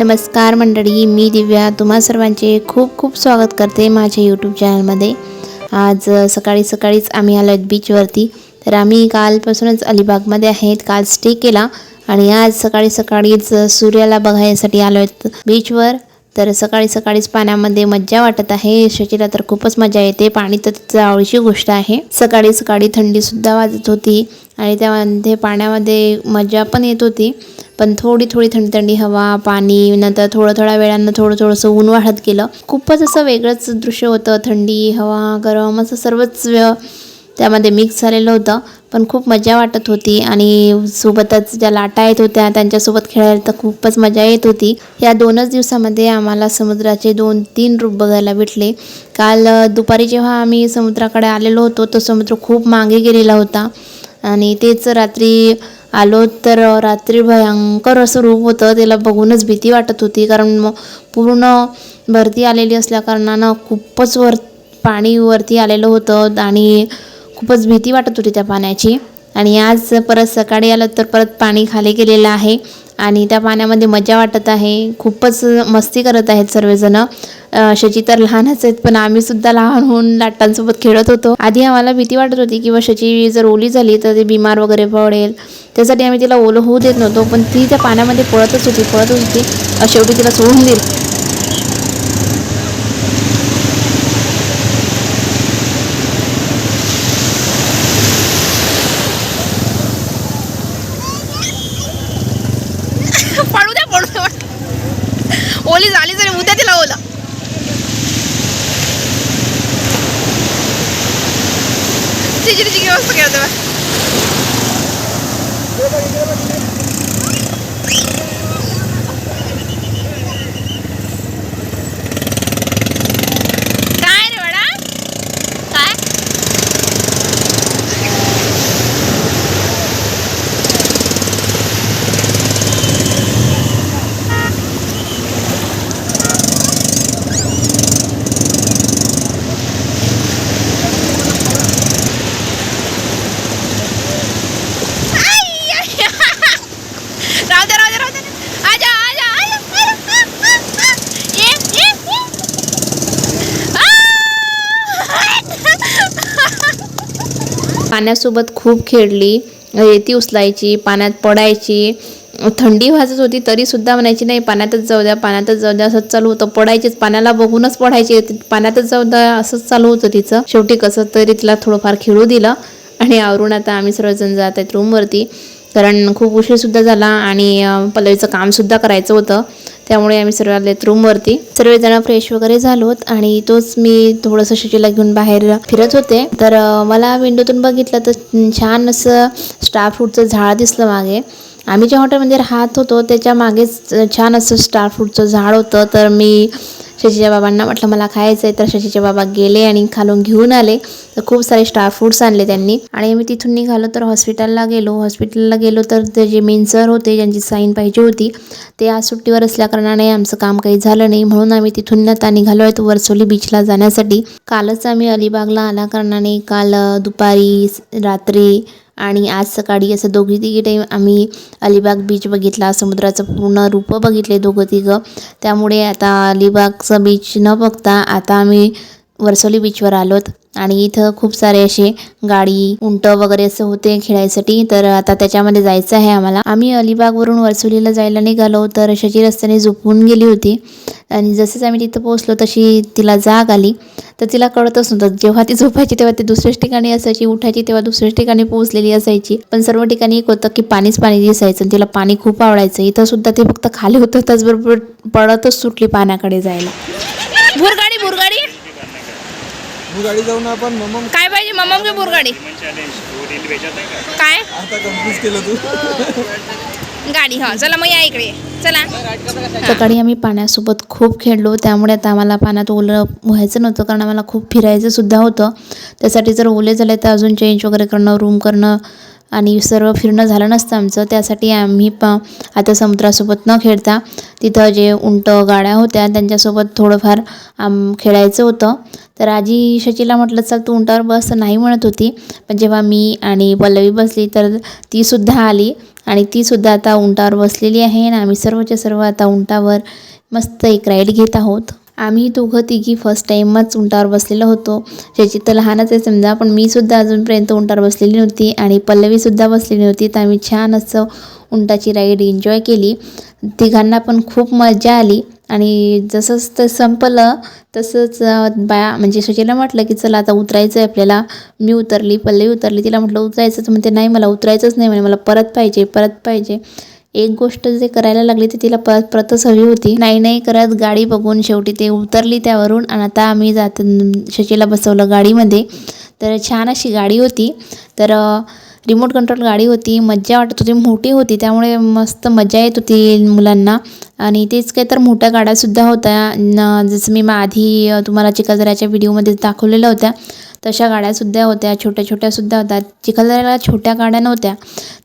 नमस्कार मंडळी मी दिव्या. तुम्हा सर्वांचे खूप खूप स्वागत करते माझ्या यूट्यूब चॅनलमध्ये आज सकाळी सकाळीच आम्ही आलो आहेत बीचवरती तर आम्ही कालपासूनच अलिबागमध्ये आहेत. काल स्टे केला आणि आज सकाळी सकाळीच सूर्याला बघायसाठी आलो आहेत बीचवर तर सकाळी सकाळीच पाण्यामध्ये मज्जा वाटत आहे. शशीला तर खूपच मजा येते. पाणी तर तिचं आवडीची गोष्ट आहे. सकाळी सकाळी थंडीसुद्धा वाजत होती आणि त्यामध्ये पाण्यामध्ये मजा पण येत होती. पण थोडी थोडी थंडी थंडी हवा पाणी नंतर थोडं थोड्या वेळानं थोडं थोडंसं ऊन वाढत गेलं. खूपच असं वेगळंच दृश्य होतं. थंडी हवा गरम असं सर्वच त्यामध्ये मिक्स झालेलं होतं. पण खूप मजा वाटत होती आणि सोबतच ज्या लाटा येत होत्या त्यांच्यासोबत खेळायला तर खूपच मजा येत होती. या दोनच दिवसामध्ये आम्हाला समुद्राचे दोन तीन रूप बघायला भेटले. काल दुपारी जेव्हा आम्ही समुद्राकडे आलेलो होतो तो समुद्र खूप मागे गेलेला होता. आणि तेच रात्री आलो तर रात्री भयंकर असं रूप होतं. त्याला बघूनच भीती वाटत होती. कारण मग पूर्ण भरती आलेली असल्याकारणानं खूपच वर पाणी वरती आलेलं होतं आणि खूपच भीती वाटत होती त्या पाण्याची. आणि आज परत सकाळी आलं तर परत पाणी खाली गेलेलं आहे. आणि त्या पाण्यामध्ये मजा वाटत आहे. खूपच मस्ती करत आहेत सर्वजणं. शची तर लहानच आहेत पण आम्ही सुद्धा लहान होऊन लाटांसोबत खेळत होतो. आधी आम्हाला भीती वाटत होती किंवा शची जर ओली झाली तर ती बिमार वगैरे पडेल. त्यासाठी आम्ही तिला ओलं होऊ देत नव्हतो पण ती त्या पाण्यामध्ये पळतच होती पळतच होती शेवटी तिला सोडून दिली. पडू द्या पडू द्या. ओली झाली जरी उद्या तिला ओलं तिची तिची व्यवस्था खेळते बा काय रे बडा काय राहू दे राहू दे राहू दे आजा आजा आजा आजा ये ये पाण्यासोबत खूप खेळली रेती उचलायची पाण्यात पडायची. थंडी वाजत होती तरी सुद्धा म्हणायची नाही पाण्यातच जाऊ द्या पाण्यातच जाऊ द्या असंच चालू होतं पडायचीच पाण्याला बघूनच पडायची पाण्यातच जाऊ द्या असंच चालू होतं तिचं. शेवटी कसं तरी तिला थोडंफार खेळू दिलं आणि आवरून आता आम्ही सर्वजण जात आहेत रूमवरती कारण खूप उशीरसुद्धा झाला आणि पल्लवीचं कामसुद्धा करायचं होतं. त्यामुळे आम्ही सर्व आलेत रूमवरती सर्वजण फ्रेश वगैरे झालोत आणि तोच मी थोडंसं शशीला घेऊन बाहेर फिरत होते. तर मला विंडोतून बघितलं तर छान असं स्टार फ्रूटचं झाड दिसलं मागे. आम्ही ज्या हॉटेलमध्ये राहत होतो त्याच्या मागेच छान असं स्टार फ्रूटचं झाड होतं. तर मी शशीच्या बाबांना म्हटलं मला खायचं आहे तर शशीचे बाबा गेले आणि खालून घेऊन आले. तर खूप सारे स्टार फूड्स आणले त्यांनी. आणि मी तिथून निघालो तर हॉस्पिटलला गेलो. हॉस्पिटलला गेलो तर ते जे मेन सर होते ज्यांची साईन पाहिजे होती ते आज सुट्टीवर असल्याकारणाने आमचं काम काही झालं नाही. म्हणून आम्ही तिथून आता निघालो आहेत वरसोली बीचला जाण्यासाठी. कालच आम्ही अलिबागला आल्या कारणाने काल दुपारी रात्री आणि आज सकाळी असं दोघी तिघी टाईम आम्ही अलिबाग बीच बघितला समुद्राचं पूर्ण रूप बघितले दोघं तिघं. त्यामुळे आता अलिबागचं बीच न बघता आता आम्ही वरसोली बीचवर आलोत. आणि इथं खूप सारे असे गाडी उंट वगैरे असं होते खेळायसाठी. तर आता त्याच्यामध्ये जायचं आहे आम्हाला. आम्ही अलिबागवरून वरसोलीला जायला निघालो तर शची रस्त्याने झोपून गेली होती. आणि जसंच आम्ही तिथं पोहोचलो तशी तिला जाग आली. तर तिला कळतच नव्हतं. जेव्हा ती झोपायची तेव्हा ती दुसऱ्याच ठिकाणी असायची. उठायची तेव्हा दुसऱ्याच ठिकाणी पोहोचलेली असायची. पण सर्व ठिकाणी एक होतं की पाणीच पाणी दिसायचं आणि तिला पाणी खूप आवडायचं. इथं सुद्धा ते फक्त खाली होतं त्याचबरोबर पडतच सुटली पाण्याकडे जायला. भुरगाडी भुरगाडी. तू गाडी जाऊन आपण मग काय पाहिजे? मम्मा की बुरगाडी. काय? आता कन्फ्युज केलं तू. गाडी हा. चला मग या इकडे. चला. सकाळी आम्ही पाण्यासोबत खूप खेळलो. त्यामुळे आता आम्हाला पाण्यात ओलं व्हायचं नव्हतं कारण आम्हाला खूप फिरायचं सुद्धा होतं. त्यासाठी जर ओले झाले तर अजून चेंज वगैरे करणं रूम करणं आणि सर्व फिरणं झालं नसतं आमचं. त्यासाठी आम्ही प आता समुद्रासोबत न खेळता तिथं जे उंट गाड्या होत्या त्यांच्यासोबत थोडंफार आम खेळायचं होतं. तर आजी शचीला म्हटलं चल तू उंटावर बस नाही म्हणत होती. पण जेव्हा मी आणि पल्लवी बसली तर तीसुद्धा आली. आणि तीसुद्धा आता उंटावर बसलेली आहे आणि आम्ही सर्वच्या सर्व आता उंटावर मस्त एक राईड घेत आहोत. आम्ही दोघं तिघी फर्स्ट टाईमच उंटावर बसलेलो होतो. ज्याची तर लहानच आहे समजा पण मीसुद्धा अजूनपर्यंत उंटावर बसलेली नव्हती आणि पल्लवीसुद्धा बसलेली होती तर आम्ही छान असं उंटाची राईड एन्जॉय केली. तिघांना पण खूप मजा आली. आणि जसंच ते संपलं तसंच बाया म्हणजे सुचेला म्हटलं की चला आता उतरायचं आहे आपल्याला. मी उतरली पल्लवी उतरली. तिला म्हटलं उतरायचं तर म्हणते नाही मला उतरायचंच नाही. म्हणे मला परत पाहिजे परत पाहिजे. एक गोष्ट जे करायला लागली ती तिला परत परतच हवी होती. नाही नाही करत गाडी बघून शेवटी ते उतरली त्यावरून आणि आता आम्ही जात शशीला बसवलं गाडीमध्ये. तर छान अशी गाडी होती. तर रिमोट कंट्रोल गाडी होती. मज्जा वाटत होती. मोठी होती. त्यामुळे मस्त मजा येत होती मुलांना. आणि तेच काय तर मोठ्या गाड्यासुद्धा होत्या. न जसं मी मग आधी तुम्हाला चिखलदऱ्याच्या व्हिडिओमध्ये दाखवलेल्या होत्या. तशा गाड्यासुद्धा होत्या छोट्या छोट्यासुद्धा होत्या. चिखलदऱ्याला छोट्या गाड्या नव्हत्या.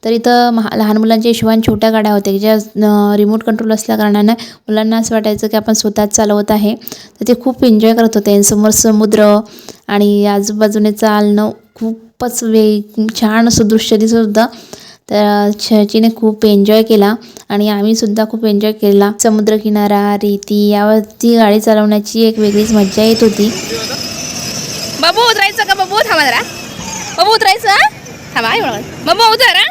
तर इथं महा लहान मुलांच्या हिशोबाने छोट्या गाड्या होत्या ज्या रिमोट कंट्रोल असल्याकारणानं मुलांना असं वाटायचं की आपण स्वतःच चालवत आहे. तर ते खूप एन्जॉय करत होते. समोर समुद्र आणि आजूबाजूने चालणं खूपच वे छान असं दृश्य दिसत होतं. तर छचीने खूप एन्जॉय केला आणि आम्हीसुद्धा खूप एन्जॉय केला. समुद्रकिनारा रेती यावरती गाडी चालवण्याची एक वेगळीच मज्जा येत होती. बाबू उतरायचं का? बाबू थांबा जरा. बाबू उतरायचं हा? थांबा आई बरोबर बाबू उतर हा?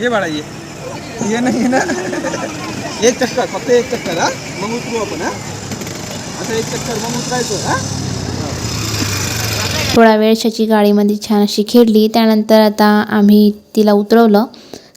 ये बाळा ये. ये ना ये ना. एक चक्कर फक्त एक चक्कर हा? मग उतरू आपण हा? आता एक चक्कर मग उतरायचं हा? थोडा वेळ शची गाडीमध्ये छान अशी खेळली. त्यानंतर आता आम्ही तिला उतरवलं.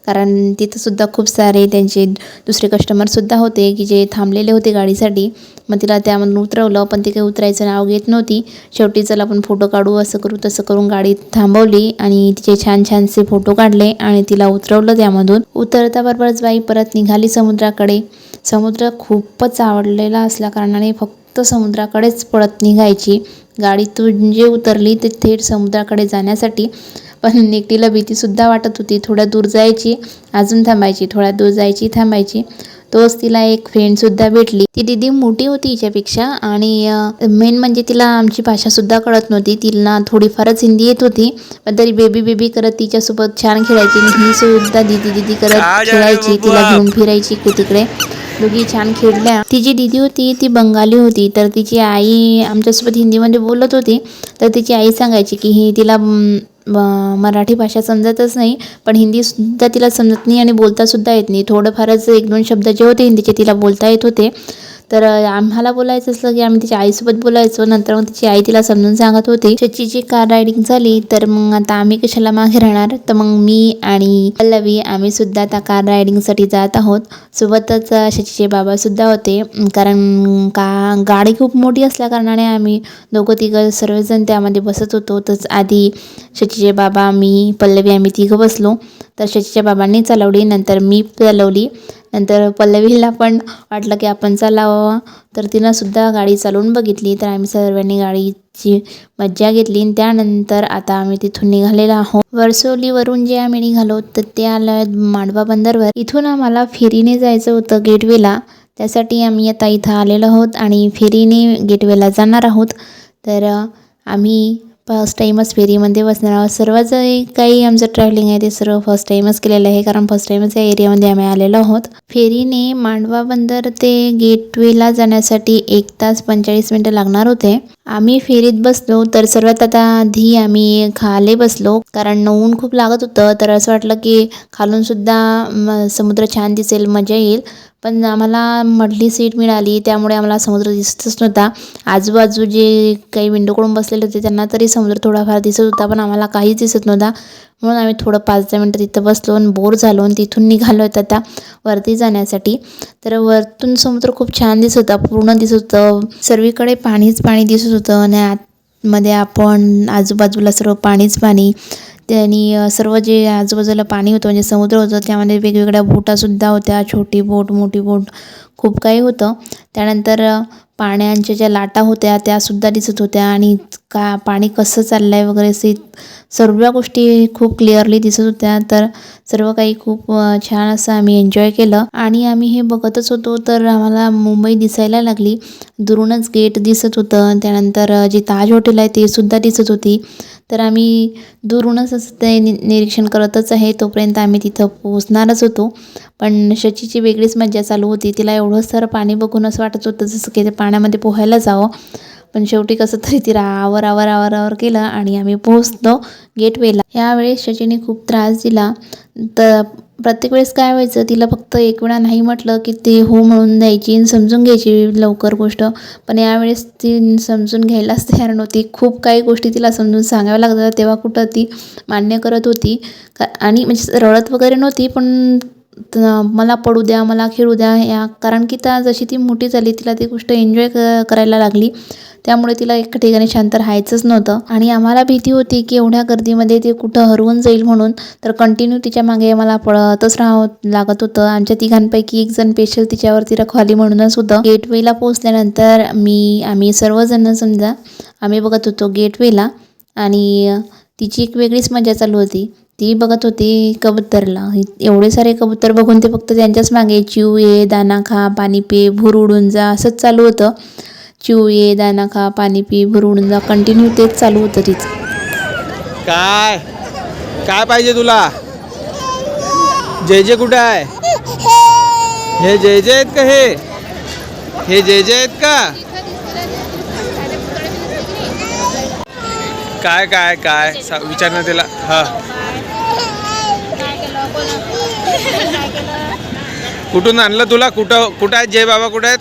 कारण तिथंसुद्धा खूप सारे त्यांचे दुसरे कस्टमरसुद्धा होते की जे थांबलेले होते गाडीसाठी. मग तिला त्यामधून उतरवलं पण ती काही उतरायचं नाव घेत नव्हती. शेवटी चला आपण फोटो काढू असं करू तसं करून गाडी थांबवली आणि तिचे छान छानसे फोटो काढले आणि तिला उतरवलं त्यामधून. उतरता बरोबरच बाई परत निघाली समुद्राकडे. समुद्र खूपच आवडलेला असल्या कारणाने फक्त समुद्राकडेच पळत निघायची. गाडीतून जे उतरली ते थेट समुद्राकडे जाण्यासाठी. पण एकटीला भीतीसुद्धा वाटत होती. थोड्या दूर जायची अजून थांबायची थोड्या दूर जायची थांबायची. तोच तिला एक फ्रेंडसुद्धा भेटली. ती दिदी मोठी होती हिच्यापेक्षा आणि मेन म्हणजे तिला आमची भाषासुद्धा कळत नव्हती. तिला थोडीफारच हिंदी येत होती पण तरी बेबी बेबी करत तिच्यासोबत छान खेळायची ही सुद्धा दिदी दिदी करत खेळायची तिला घेऊन फिरायची इकडे तिकडे दोघी छान खेळल्या. तिची दिदी होती ती बंगाली होती. तर तिची आई आमच्यासोबत हिंदीमध्ये बोलत होती. तर तिची आई सांगायची की ही तिला मराठी भाषा समजतच नाही पण हिंदीसुद्धा तिला समजत नाही आणि बोलतासुद्धा येत नाही. थोडंफारच एक दोन शब्द जे होते हिंदीचे तिला बोलता येत होते. तर आम्हाला बोलायचं असलं की आम्ही तिच्या आईसोबत बोलायचो. नंतर मग तिची आई तिला समजून सांगत होती. शचीची कार रायडिंग झाली तर मग आता आम्ही कशाला मागे राहणार? तर मग मी आणि पल्लवी आम्ही सुद्धा आता कार रायडिंगसाठी जात आहोत. सोबतच शचीचे बाबासुद्धा होते. कारण का गाडी खूप मोठी असल्या कारणाने आम्ही दोघं तिघं सर्वजण त्यामध्ये बसत होतो. तच आधी शचीचे बाबा मी पल्लवी आम्ही तिघं बसलो. तर शचीच्या बाबांनी चालवली. नंतर मी चालवली. नंतर पल्लवीला पण वाटलं की आपण चालावं. तर तिनंसुद्धा गाडी चालवून बघितली. तर आम्ही सर्वांनी गाडीची मज्जा घेतली. आणि त्यानंतर आता आम्ही तिथून निघालेलो आहोत. वर्सोलीवरून जे आम्ही निघालो तर ते आलं मांडवा बंदरवर. इथून आम्हाला फेरीने जायचं होतं गेटवेला. त्यासाठी आम्ही आता इथं आलेलो आहोत आणि फेरीने गेटवेला जाणार आहोत. तर आम्ही फर्स्ट टाईमच फेरीमध्ये बसणार आहोत. सर्व जे काही आमचं ट्रॅव्हलिंग आहे ते सर्व फर्स्ट टाईमच केलेलं आहे कारण फर्स्ट टाईमच या एरियामध्ये आम्ही आलेलो आहोत. फेरीने मांडवा बंदर ते गेटवेला जाण्यासाठी एक तास पंचेचाळीस मिनटं लागणार होते. आम्ही फेरीत बसलो तर सर्वात आता आधी आम्ही खाले बसलो कारण ऊन खूप लागत होतं. तर असं वाटलं की खालून सुद्धा म, समुद्र छान दिसेल मजा येईल. पण आम्हाला मधली सीट मिळाली त्यामुळे आम्हाला समुद्र दिसतच नव्हता. आजूबाजू जे काही विंडोकडून बसलेले होते त्यांना तरी समुद्र थोडाफार दिसत होता पण आम्हाला काहीच दिसत नव्हता. म्हणून आम्ही थोडं पाच दहा मिनटं तिथं बसलो आणि बोर झालो आणि तिथून निघालो होतो आता वरती जाण्यासाठी. तर वरतून समुद्र खूप छान दिसत होता पूर्ण दिसत होतं. सर्वीकडे पाणीच पाणी दिसत होतं आणि आतमध्ये आपण आजूबाजूला सर्व पाणीच पाणी त्यांनी सर्व जे आजूबाजूला पाणी होतं म्हणजे समुद्र होतं त्यामध्ये वेगवेगळ्या बोटासुद्धा होत्या छोटी बोट मोठी बोट खूप काही होतं. त्यानंतर पाण्याच्या ज्या लाटा होत्या त्यासुद्धा दिसत होत्या आणि का पाणी कसं चाललं आहे वगैरे असे सर्व गोष्टी खूप क्लिअरली दिसत होत्या. तर सर्व काही खूप छान असं आम्ही एन्जॉय केलं. आणि आम्ही हे बघतच होतो तर आम्हाला मुंबई दिसायला लागली. दुरूनच गेट दिसत होतं. त्यानंतर जे ताज हॉटेल आहे ते सुद्धा दिसत होती. तर आम्ही दुरूनच असं ते नि निरीक्षण करतच आहे. तोपर्यंत आम्ही तिथं पोहोचणारच होतो. पण शचीची वेगळीच मज्जा चालू होती. तिला एवढं सारं पाणी बघून असं वाटत होतं जसं की ते पाण्यामध्ये पोहायला जावं. पण शेवटी कसं तरी तिला आवर आवर आवर आवर केलं आणि आम्ही पोहोचलो गेटवेला. यावेळेस शचीने खूप त्रास दिला. तर प्रत्येक वेळेस काय व्हायचं तिला फक्त एक वेळा नाही म्हटलं की ती हो म्हणून द्यायची आणि समजून घ्यायची लवकर गोष्ट. पण यावेळेस ती समजून घ्यायलाच तयार नव्हती. खूप काही गोष्टी तिला समजून सांगाव्या लागतात तेव्हा कुठं ती मान्य करत होती. का आणि म्हणजे रडत वगैरे नव्हती पण मला पडू द्या मला खेळू द्या या कारण की त्या जशी ती मोठी झाली तिला ती गोष्ट एन्जॉय क करायला लागली. त्यामुळे तिला एका ठिकाणी शांत राहायचंच नव्हतं. आणि आम्हाला भीती होती की एवढ्या गर्दीमध्ये ते कुठं हरवून जाईल म्हणून. तर कंटिन्यू तिच्यामागे मला पळतच राहावं लागत होतं. आमच्या तिघांपैकी एक जण स्पेशल तिच्यावरती रखवाली म्हणूनच होतं. गेटवेला पोहोचल्यानंतर मी आम्ही सर्वजण समजा आम्ही बघत होतो गेटवेला आणि तिची एक वेगळीच मजा चालू होती. ती बघत होती कबूतरला. एवढे सारे कबूतर बघून ते फक्त त्यांच्याच मागे चिव ये दाना खा पाणी पे भूर उडून जा असंच चालू होतं. चिव ये दाना खा पाणी पी भरून जा कंटिन्यू तेच चालू होतं तिचं. काय? काय पाहिजे तुला? जे जे कुठं आहे? हे जय जे आहेत का हे? हे जे जे आहेत का? काय काय काय? विचार ना त्याला. हा. कुठून आणलं तुला? कुठं कुठं आहेत? जय बाबा कुठं आहेत?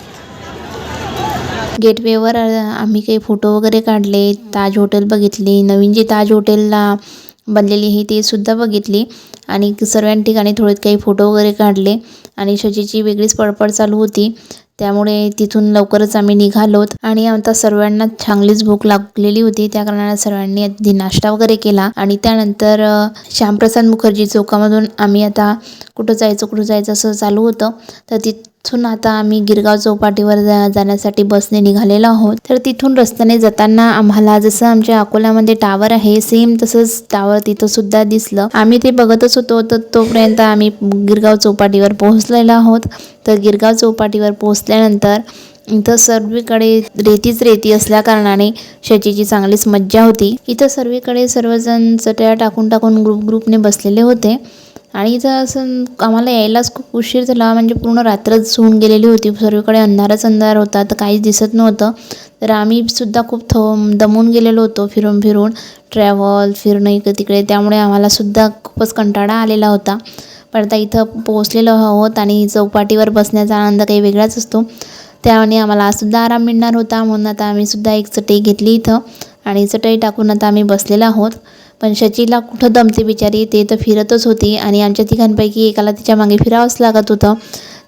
गेटवेवर आम्ही काही फोटो वगैरे काढले ताज हॉटेल बघितली नवीन जी ताज हॉटेलला बनलेली आहे ते सुद्धा बघितली. आणि सर्वां ठिकाणी थोडे काही फोटो वगैरे काढले आणि शचीची वेगळीच पडपड चालू होती. त्यामुळे तिथून लवकरच आम्ही निघालोत आणि आता सर्वांना चांगलीच भूक लागलेली होती. त्या कारणाने सर्वांनी आधी नाश्ता वगैरे केला आणि त्यानंतर श्यामप्रसाद मुखर्जी चौकामधून आम्ही आता कुठं जायचं कुठं जायचं असं चालू होतं. तर तिथून आता आम्ही गिरगाव चौपाटीवर जा जाण्यासाठी बसने निघालेलो आहोत. तर तिथून रस्त्याने जाताना आम्हाला जसं आमच्या अकोल्यामध्ये टावर आहे सेम तसंच टावर तिथं सुद्धा दिसलं. आम्ही ते बघतच होतो तर तोपर्यंत आम्ही गिरगाव चौपाटीवर पोहोचलेलो आहोत. तर गिरगाव चौपाटीवर पोहोचल्यानंतर इथं सर्वीकडे रेतीच रेती असल्या कारणाने चांगलीच मज्जा होती. इथं सर्वीकडे सर्वजण चटया टाकून टाकून ग्रुप ग्रुपने बसलेले होते. आणि इथं असं आम्हाला यायलाच खूप उशीर झाला म्हणजे पूर्ण रात्रच होऊन गेलेली होती सर्वीकडे अंधारच अंधार होता तर काहीच दिसत नव्हतं. तर आम्ही सुद्धा खूप थो दमून गेलेलो होतो फिरून फिरून ट्रॅव्हल फिरणं इकडे तिकडे त्यामुळे आम्हाला सुद्धा खूपच कंटाळा आलेला होता. पण आता इथं पोहोचलेलो आहोत आणि चौपाटीवर बसण्याचा आनंद काही वेगळाच असतो. त्याने आम्हाला आजसुद्धा आराम मिळणार होता म्हणून आता आम्ही सुद्धा एक चटई घेतली इथं आणि चटई टाकून आता आम्ही बसलेलो आहोत. पण शचीला कुठं दमते बिचारी ते तर फिरतच होती आणि आमच्या तिघांपैकी एकाला तिच्यामागे फिरावंच लागत होतं.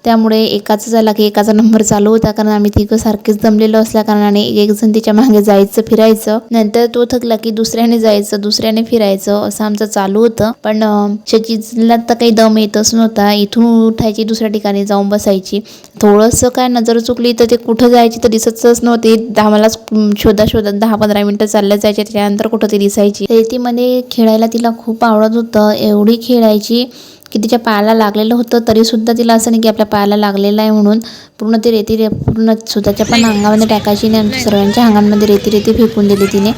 त्यामुळे एकाचा झाला की एकाचा नंबर चालू होता कारण आम्ही तिघं सारखेच दमलेलो असल्या कारणाने एक एक जण तिच्यामागे जायचं फिरायचं. नंतर तो थकला की दुसऱ्याने जायचं दुसऱ्याने फिरायचं असं आमचं चालू होतं. पण शचीला तर काही दम येतच नव्हता. इथून उठायची दुसऱ्या ठिकाणी जाऊन बसायची. थोडंसं काय नजर चुकली तर ते कुठं जायची तर दिसतच नव्हती. आम्हालाच शोधा शोधत दहा पंधरा मिनटं चालल्या जायचे त्याच्यानंतर कुठं ती दिसायची. रेतीमध्ये खेळायला तिला खूप आवडत होतं. एवढी खेळायची. की तिच्या पायाला लागलेलं होतं तरीसुद्धा तिला असं नाही की आपल्या पायाला लागलेलं आहे म्हणून पूर्ण ती रेती रे पूर्ण स्वतःच्या पण अंगामध्ये टाकायची आणि आमच्या सर्वांच्या अंगांमध्ये रेती रेती फेकून दिली तिने.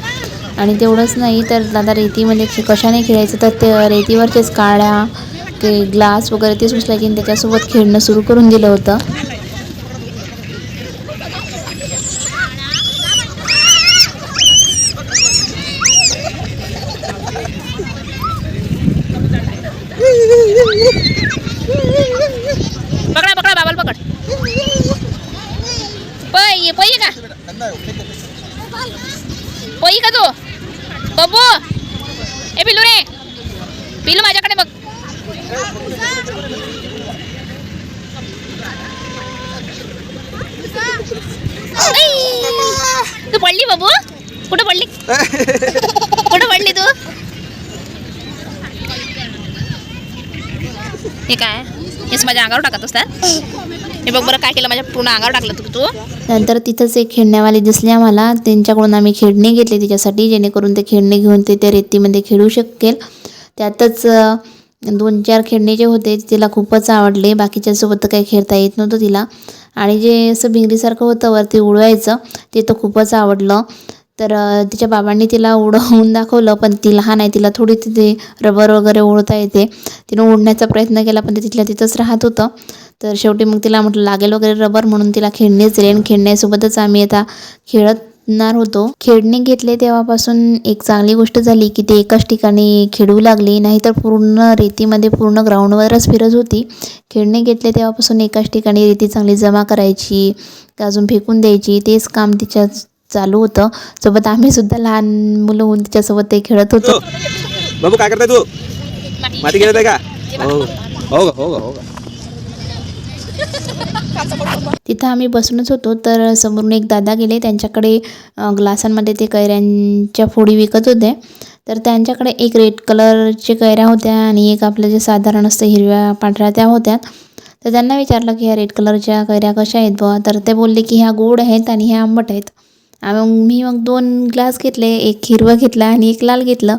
आणि तेवढंच नाही तर दादा रेतीमध्ये कशाने खेळायचं? तर ते रेतीवरचेच काळ्या ते ग्लास वगैरे तेच उचलायचे आणि त्याच्यासोबत खेळणं सुरू करून दिलं होतं पकडा पकडा बाबाला पकड पै पै का पै का तू बब्बू ए पिलू रे पिलू माझ्याकडे बघ ऐ! तू पडली बाबू कुठं पडली? कुठं पडली तू? हे काय? हेच माझ्या अंगावर टाकत असतात. हे बघ बरं काय केलं माझ्या पूर्ण अंगावर टाकलं तू तू. नंतर तिथंच एक खेळण्यावाले दिसले आम्हाला. त्यांच्याकडून आम्ही खेळणे घेतले तिच्यासाठी जेणेकरून ते खेळणे घेऊन ते त्या रेतीमध्ये खेळू शकेल. त्यातच दोन चार खेळणे जे होते तिला खूपच आवडले. बाकीच्यासोबत तर काही खेळता येत नव्हतं तिला. आणि जे असं भिंगरीसारखं होतं वरती उडवायचं ते तर खूपच आवडलं. तर तिच्या बाबांनी तिला उडवून दाखवलं पण ती लहान आहे तिला थोडी तिथे रबर वगैरे ओढता येते. तिनं ओढण्याचा प्रयत्न केला पण ते तिथल्या तिथंच राहत होतं. तर शेवटी मग तिला म्हटलं लागेल वगैरे रबर म्हणून तिला खेळणेच रे आणि खेळण्यासोबतच आम्ही आता खेळणार होतो. खेळणे घेतले तेव्हापासून एक चांगली गोष्ट झाली की ते एकाच ठिकाणी खेळू लागली नाहीतर पूर्ण रेतीमध्ये पूर्ण ग्राउंडवरच फिरत होती. खेळणे घेतले तेव्हापासून एकाच ठिकाणी रेती चांगली जमा करायची अजून फेकून द्यायची तेच काम तिच्या चालू होतं. सोबत आम्ही सुद्धा लहान मुलं होऊन तिच्यासोबत ते खेळत होतो. बाबू काय करताय तू? माती खेळत आहे का? हो हो हो का हो तिथं आम्ही बसूनच होतो तर समोरून एक दादा गेले. त्यांच्याकडे ग्लासांमध्ये ते कैऱ्यांच्या फोडी विकत होते. तर त्यांच्याकडे एक रेड कलरच्या कैऱ्या होत्या आणि एक आपलं जे साधारण असतं हिरव्या पांढऱ्या त्या होत्या. तर त्यांना विचारलं की ह्या रेड कलरच्या कैऱ्या कशा आहेत बुवा? तर ते बोलले की ह्या गोड आहेत आणि ह्या आंबट आहेत. मग मी मग दोन ग्लास घेतले एक हिरवं घेतला आणि एक लाल घेतलं.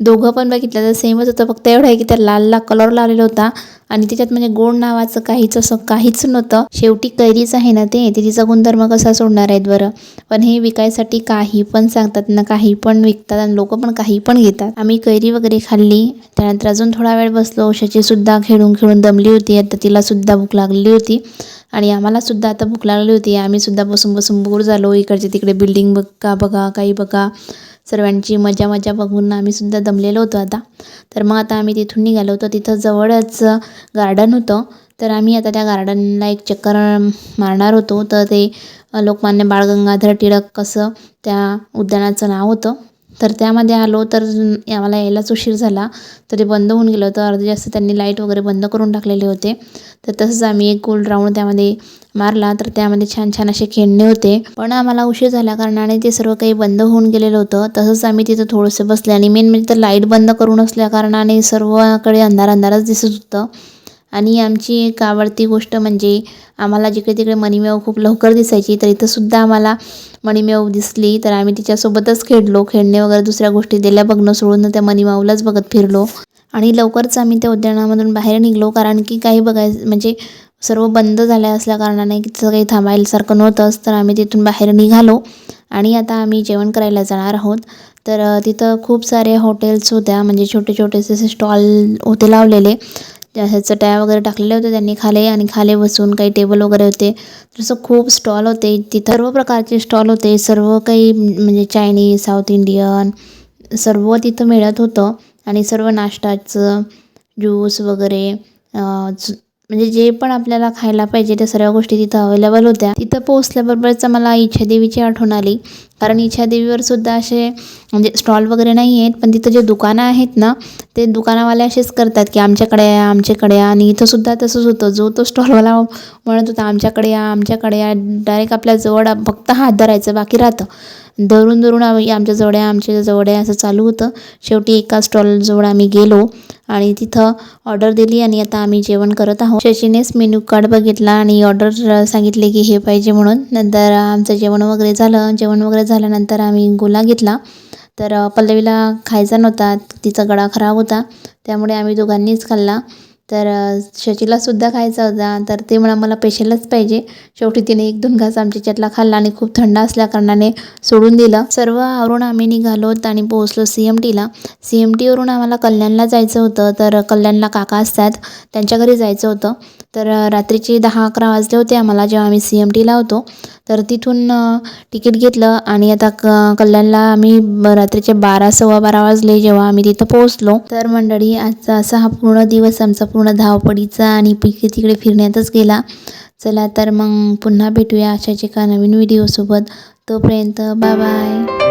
दोघं पण बघितलं तर सेमच होतं. फक्त एवढं आहे की त्या लालला कलर लावलेला होता. आणि त्याच्यात म्हणजे गोड नावाचं काहीच असं काहीच नव्हतं. शेवटी कैरीच आहे ना ते तिचा गुणधर्म कसा सोडणार आहेत बरं? पण हे विकायसाठी काही पण सांगतात ना काही पण विकतात आणि लोक पण काही पण घेतात. आम्ही कैरी वगैरे खाल्ली. त्यानंतर अजून थोडा वेळ बसलो. शची सुद्धा खेळून खेळून दमली होती. आता तिला सुद्धा भूक लागली होती. आणि आम्हाला सुद्धा आता भूक लागली होती. आम्ही सुद्धा बसून बसून बोर झालो. इकडचे तिकडे बिल्डिंग बघा बघा काही बघा. सर्वांची मजा मजा बघून आम्ही सुद्धा दमलेलो होतो आता. तर मग आता आम्ही तिथून निघालो होतो. तिथं जवळच गार्डन होतं. तर आम्ही आता त्या गार्डनला एक चक्कर मारणार होतो. तर ते लोकमान्य बाळ गंगाधर टिळक कसं त्या उद्यानाचं नाव होतं. तर त्यामध्ये आलो तर आम्हाला यायलाच उशीर झाला. तर ते बंद होऊन गेलं होतं. अर्धे जास्त त्यांनी लाइट वगैरे बंद करून टाकलेले होते. तर तसंच आम्ही एक गोल राऊंड त्यामध्ये मारला. तर त्यामध्ये छान छान असे खेळणे होते. पण आम्हाला उशीर झाल्या कारणाने ते सर्व काही बंद होऊन गेलेलं होतं. तसंच आम्ही तिथं थोडंसं बसले आणि मेन म्हणजे तर लाइट बंद करून असल्या कारणाने सर्वकडे अंधार अंधारच दिसत होतं. आणि आमची एक आवडती गोष्ट म्हणजे आम्हाला जिकडे तिकडे मणिमेव खूप लवकर दिसायची तर इथंसुद्धा आम्हाला मणिमेव दिसली तर आम्ही तिच्यासोबतच खेळलो. खेळणे वगैरे दुसऱ्या गोष्टी दिल्या बघणं सोडून त्या मणिमाऊलाच बघत फिरलो. आणि लवकरच आम्ही त्या उद्यानामधून बाहेर निघलो कारण की काही बघायचं म्हणजे सर्व बंद झाल्या असल्या कारणाने तिथं काही थांबायलासारखं नव्हतंच तर आम्ही तिथून बाहेर निघालो. आणि आता आम्ही जेवण करायला जाणार आहोत. तर तिथं खूप सारे हॉटेल्स होत्या म्हणजे छोटे छोटेसे असे स्टॉल होते लावलेले. त्या ह्याचं चटया वगैरे टाकलेल्या होत्या त्यांनी खाले आणि खाले बसून काही टेबल वगैरे होते. तसं खूप स्टॉल होते. तिथं सर्व प्रकारचे स्टॉल होते. सर्व काही म्हणजे चायनीज साऊथ इंडियन सर्व तिथं मिळत होतं. आणि सर्व नाश्ताचं ज्यूस वगैरे म्हणजे जे पण आपल्याला खायला पाहिजे त्या सर्व गोष्टी तिथं अवेलेबल होत्या. तिथं पोहोचल्याबरोबरच मला इच्छादेवीची आठवण आली. कारण इच्छादेवीवर सुद्धा असे म्हणजे स्टॉल वगैरे नाही आहेत पण तिथं जे दुकानं आहेत ना ते दुकानावाले असेच करतात की आमच्याकडे या आमच्याकडे या आणि इथं सुद्धा तसंच होतं. जो तो स्टॉलवाला म्हणत होता आमच्याकडे या आमच्याकडे या डायरेक्ट आपल्या जवळ फक्त हात धरायचं बाकी राहतं. धरून धरून आम्ही आमच्या जवळ आहे आमच्या जवळ आहे असं चालू होतं. शेवटी एका स्टॉलजवळ आम्ही गेलो आणि तिथं ऑर्डर दिली आणि आता आम्ही जेवण करत आहोत. शशीनेच मेन्यू कार्ड बघितला आणि ऑर्डर सांगितले की हे पाहिजे म्हणून. नंतर आमचं जेवण वगैरे झालं. जेवण वगैरे झाल्यानंतर आम्ही गोला घेतला. तर पल्लवीला खायचा नव्हता. तिचा गळा खराब होता. त्यामुळे आम्ही दोघांनीच खाल्ला. तर शचीलासुद्धा खायचा होता. तर ते म्हणा मला पेशलच पाहिजे. शेवटी तिने एक दोन घास आमच्या चटला खाल्ला आणि खूप थंड असल्याकारणाने सोडून दिलं. सर्व आवरून आम्ही निघालोत आणि पोहोचलो सी एम टीला. सी एम टीवरून आम्हाला कल्याणला जायचं होतं. तर कल्याणला काका असतात. त्यांच्या घरी जायचं होतं. तर रात्रीचे दहा अकरा वाजले होते आम्हाला जेव्हा आम्ही सी एम टीला होतो. तर तिथून तिकीट घेतलं आणि आता क कल्याणला आम्ही ब- रात्रीचे बारा सव्वा बारा वाजले जेव्हा आम्ही तिथं पोहोचलो. तर मंडळी आजचा असा हा पूर्ण दिवस आमचा पूर्ण धावपडीचा आणि पिके तिकडे फिरण्यातच गेला. चला तर मग पुन्हा भेटूया अशाच एका नवीन व्हिडिओसोबत. तोपर्यंत बाय बाय.